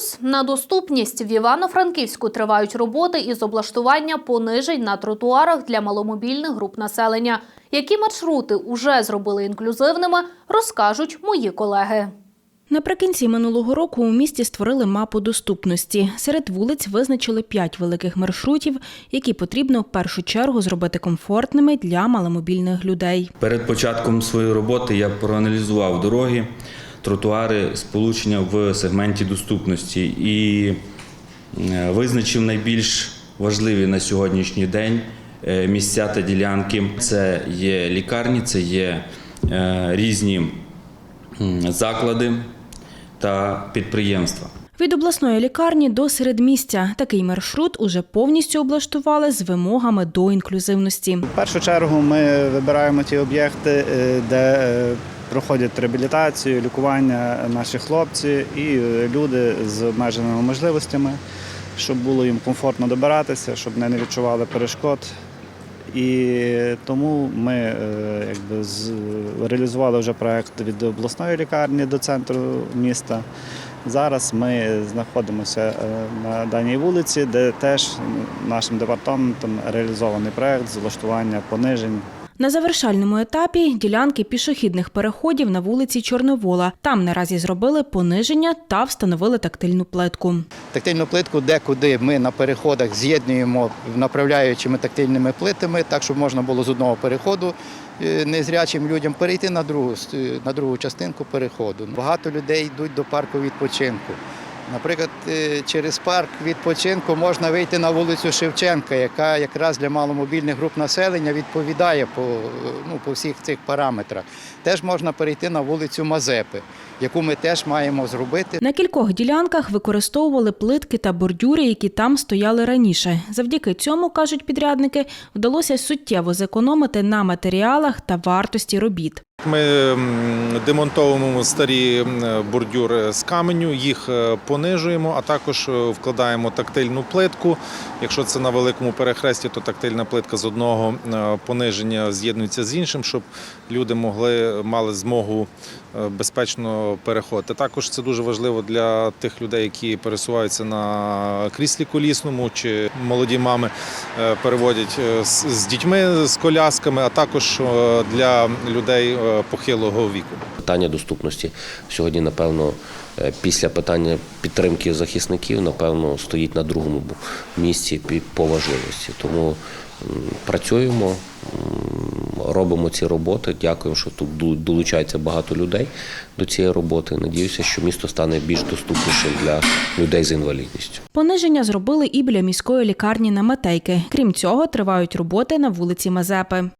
Курс на доступність в Івано-Франківську тривають роботи із облаштування понижень на тротуарах для маломобільних груп населення. Які маршрути уже зробили інклюзивними, розкажуть мої колеги. Наприкінці минулого року у місті створили мапу доступності. Серед вулиць визначили п'ять великих маршрутів, які потрібно в першу чергу зробити комфортними для маломобільних людей. Перед початком своєї роботи я проаналізував дороги, тротуари, сполучення в сегменті доступності і е, визначив найбільш важливі на сьогоднішній день е, місця та ділянки. Це є лікарні, це є е, різні заклади та підприємства. Від обласної лікарні до середмістя такий маршрут уже повністю облаштували з вимогами до інклюзивності. В першу чергу ми вибираємо ті об'єкти, де проходять реабілітацію, лікування наші хлопці і е, люди з обмеженими можливостями, щоб було їм комфортно добиратися, щоб вони не відчували перешкод. І тому ми е, якби, реалізували вже проект від обласної лікарні до центру міста. Зараз ми знаходимося е, на даній вулиці, де теж нашим департаментом реалізований проект з влаштування понижень На завершальному етапі ділянки пішохідних переходів на вулиці Чорновола. Там наразі зробили пониження та встановили тактильну плитку. Тактильну плитку декуди ми на переходах з'єднуємо направляючими тактильними плитами, так щоб можна було з одного переходу е, незрячим людям перейти на другу, е, на другу частинку переходу. Багато людей йдуть до парку відпочинку. Наприклад, е, через парк відпочинку можна вийти на вулицю Шевченка, яка якраз для маломобільних груп населення відповідає по, ну, по всіх цих параметрах. Теж можна перейти на вулицю Мазепи, яку ми теж маємо зробити. На кількох ділянках використовували плитки та бордюри, які там стояли раніше. Завдяки цьому, кажуть підрядники, вдалося суттєво зекономити на матеріалах та вартості робіт. Ми демонтовуємо старі бордюри з каменю, їх е, понижуємо, а також е, вкладаємо тактильну плитку. Якщо це на великому перехресті, то тактильна плитка з одного е, пониження з'єднується з іншим, щоб люди могли мали змогу безпечно переходити. Також це дуже важливо для тих людей, які пересуваються на кріслі колісному чи молоді мами переводять з дітьми з колясками, а також для людей похилого віку. Питання доступності сьогодні, напевно, е, після питання підтримки захисників, напевно, стоїть на другому місці по важливості. Тому працюємо, робимо ці роботи. Дякуємо, що тут долучається багато людей до цієї роботи. Надіюся, що місто стане більш доступнішим для людей з інвалідністю. Пониження зробили і біля міської лікарні на Матейки. Крім цього, тривають роботи на вулиці Мазепи.